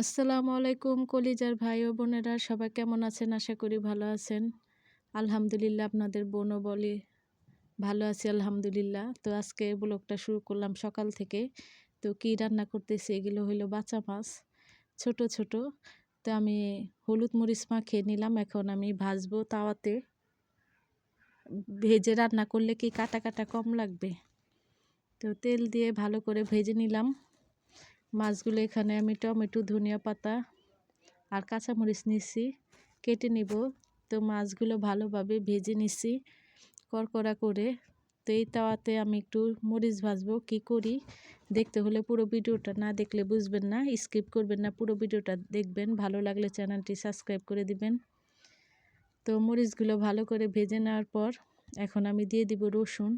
আসসালামু আলাইকুম কলিজার ভাই ও বোনেরা, সবাই কেমন আছেন? আশা করি ভালো আছেন। আলহামদুলিল্লাহ আপনাদের বোনও বলি ভালো আছি, আলহামদুলিল্লাহ। তো আজকে ব্লগটা শুরু করলাম সকাল থেকে। তো কি রান্না করতেছি? এগুলো হইল বাচ্চা মাছ, ছোট ছোট। তো আমি হলুদ মরিচ মা খেয়ে নিলাম, এখন আমি ভাজবো তাওয়াতে। ভেজে রান্না করলে কি কাটা কাটা কম লাগবে? তো তেল দিয়ে ভালো করে ভেজে নিলাম। মাছগুলো এখানে আমি টমেটো, ধনিয়া পাতা আর কাঁচামরিচ নিচ্ছি কেটে নিব। তো মাছগুলো ভালোভাবে ভেজে নিচ্ছি করকরা করে। তো এই তাওয়াতে আমি একটু মরিচ ভাজবো, কি করি দেখতে হলে পুরো ভিডিওটা না দেখলে বুঝবেন না, স্কিপ করবেন না, পুরো ভিডিওটা দেখবেন। ভালো লাগলে চ্যানেলটি সাবস্ক্রাইব করে দিবেন। তো মরিচগুলো ভালো করে ভেজে নেওয়ার পর এখন আমি দিয়ে দিব রসুন।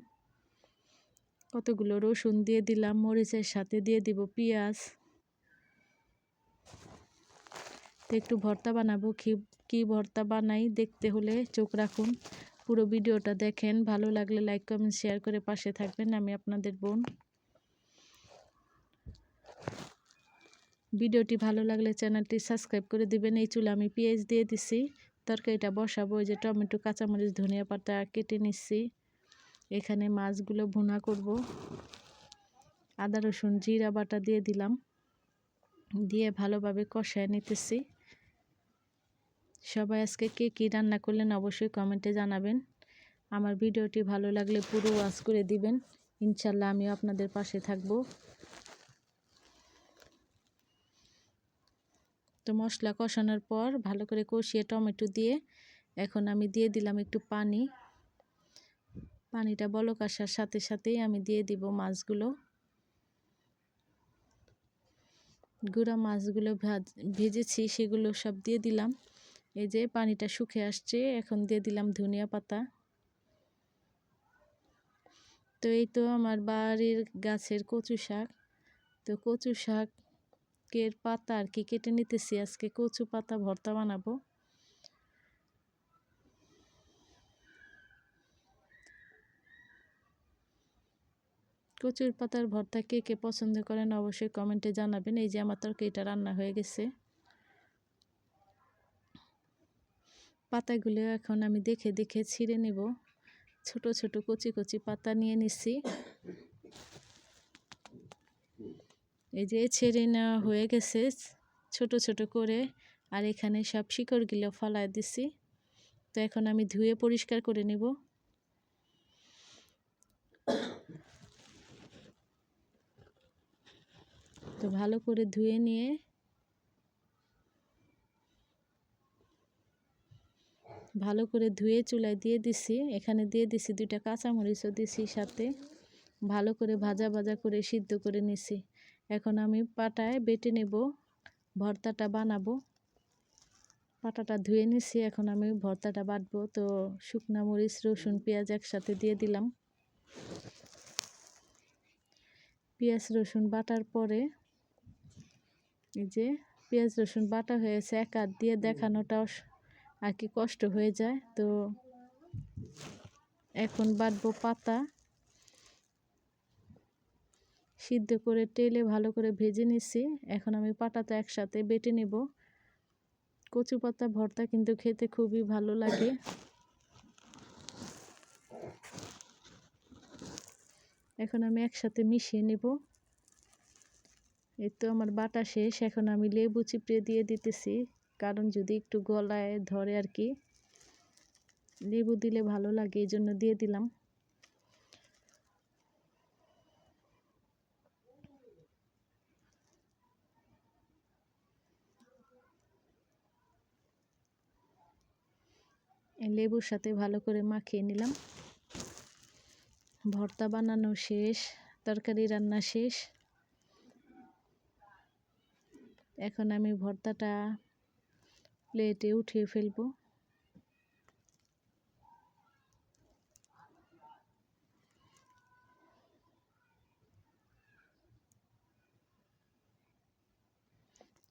কতগুলো রসুন দিয়ে দিলাম, মরিচের সাথে দিয়ে দিব পেঁয়াজ। একটু ভর্তা বানাবো, কি কি ভর্তা বানাই দেখতে হলে চোখ রাখুন। পুরো ভিডিওটা দেখেন, ভালো লাগলে লাইক, কমেন্ট, শেয়ার করে পাশে থাকবেন আমি আপনাদের বোন। ভিডিওটি ভালো লাগলে চ্যানেলটি সাবস্ক্রাইব করে দিবেন। এই চুলে আমি পেঁয়াজ দিয়ে দিছি, তরকারিটা বসাবো, ওই যে টমেটো, কাঁচামরিচ, ধনিয়া পাতা কেটে নিচ্ছি এখানে মাছগুলো ভুনা করব। আদা, রসুন, জিরা বাটা দিয়ে দিলাম। দিয়ে ভালোভাবে কষায় নিতেছি। সবাই আজকে কে কী রান্না করলেন অবশ্যই কমেন্টে জানাবেন। আমার ভিডিওটি ভালো লাগলে পুরো ওয়াশ করে দিবেন। ইনশাল্লাহ আমিও আপনাদের পাশে থাকব। তো মশলা কষানোর পর ভালো করে কষিয়ে টমেটো দিয়ে এখন আমি দিয়ে দিলাম একটু পানি। পানিটা বলক আসার সাথে সাথেই আমি দিয়ে দিব মাছগুলো। গুঁড়া মাছগুলো ভেজেছি, সেগুলো সব দিয়ে দিলাম। এই যে পানিটা শুকে আসছে, এখন দিয়ে দিলাম ধনিয়া পাতা। তো এই তো আমার বাড়ির গাছের কচু শাক। তো কচু শাকের পাতা আর কি কেটে নিতেছি। আজকে কচু পাতা ভর্তা বানাবো। কচুর পাতার ভর্তা কে কে পছন্দ করেন অবশ্যই কমেন্টে জানাবেন। এই যে আমার তরকারিটা রান্না হয়ে গেছে। পাতাগুলো এখন আমি দেখে দেখে ছিঁড়ে নেব। ছোট ছোট কচি কচি পাতা নিয়ে নিচ্ছি এই যে ছেড়ে নেওয়া হয়ে গেছে ছোট ছোট করে। আর এখানে সব শিকড়গুলো ফলায় দিছি। তো এখন আমি ধুয়ে পরিষ্কার করে নেব। তো ভালো করে ধুয়ে নিয়ে ভালো করে ধুয়ে চুলায় দিয়ে দিছি। এখানে দিয়ে দিছি দুইটা কাঁচামরিচও দিছি সাথে। ভালো করে ভাজা ভাজা করে সিদ্ধ করে নিছি। এখন আমি পাটায় বেটে নেব, ভর্তাটা বানাবো। পাটাটা ধুয়ে নিছি, এখন আমি ভর্তাটা বাটবো। তো শুকনা মরিচ, রসুন, পেঁয়াজ একসাথে দিয়ে দিলাম। পেঁয়াজ, রসুন বাটার পরে এই যে পেঁয়াজ রসুন বাটা হয়েছে এক হাত দিয়ে দেখানোটাও আর কি কষ্ট হয়ে যায়। তো এখন বাটবো পাতা। সিদ্ধ করে তেলে ভালো করে ভেজে নিছি। এখন আমি পাটাটা একসাথে বেটে নেব। কচু পাতা ভর্তা কিন্তু খেতে খুবই ভালো লাগে। এখন আমি একসাথে মিশিয়ে নেব। এই তো আমার বাটা শেষ, এখন আমি লেবু চিপড়ে দিয়ে দিতেছি। কারণ যদি একটু গলায় ধরে আর কি, লেবু দিলে ভালো লাগে, এই জন্য দিয়ে দিলাম। লেবুর সাথে ভালো করে মাখিয়ে নিলাম। ভর্তা বানানো শেষ, তরকারি রান্না শেষ। এখন আমি ভর্তাটা প্লেটে উঠিয়ে ফেলব।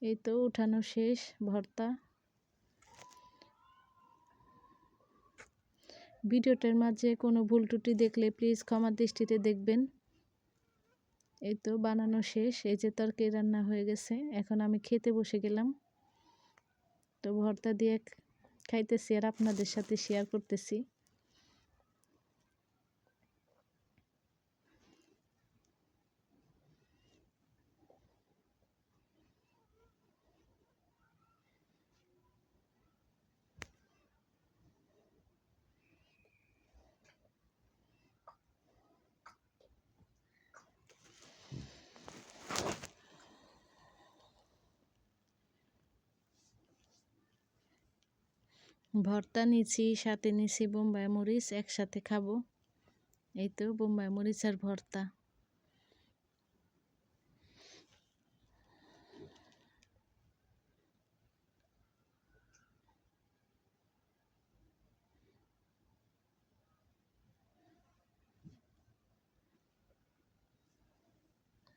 এই তো উঠানো শেষ ভর্তা। ভিডিওটার মাঝে কোনো ভুল ত্রুটি দেখলে প্লিজ ক্ষমার দৃষ্টিতে দেখবেন। এই তো বানানো শেষ, এই যে তরকারি রান্না হয়ে গেছে, এখন আমি খেতে বসে গেলাম। তো ভর্তা দিয়ে খাইতেছি আর আপনাদের সাথে শেয়ার করতেছি। ভর্তা নিছি, সাথে নিছি বোম্বাই মরিচ, একসাথে খাব। এই তো বোম্বাই মরিচ আর ভর্তা।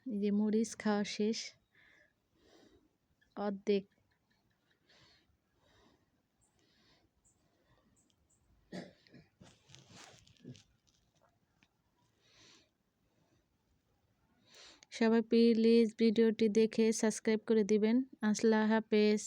এই যে মরিচ খাওয়া শেষ। অর্ধেক সবাই প্লিজ ভিডিওটি দেখে সাবস্ক্রাইব করে দিবেন। আসলা হাফেজ।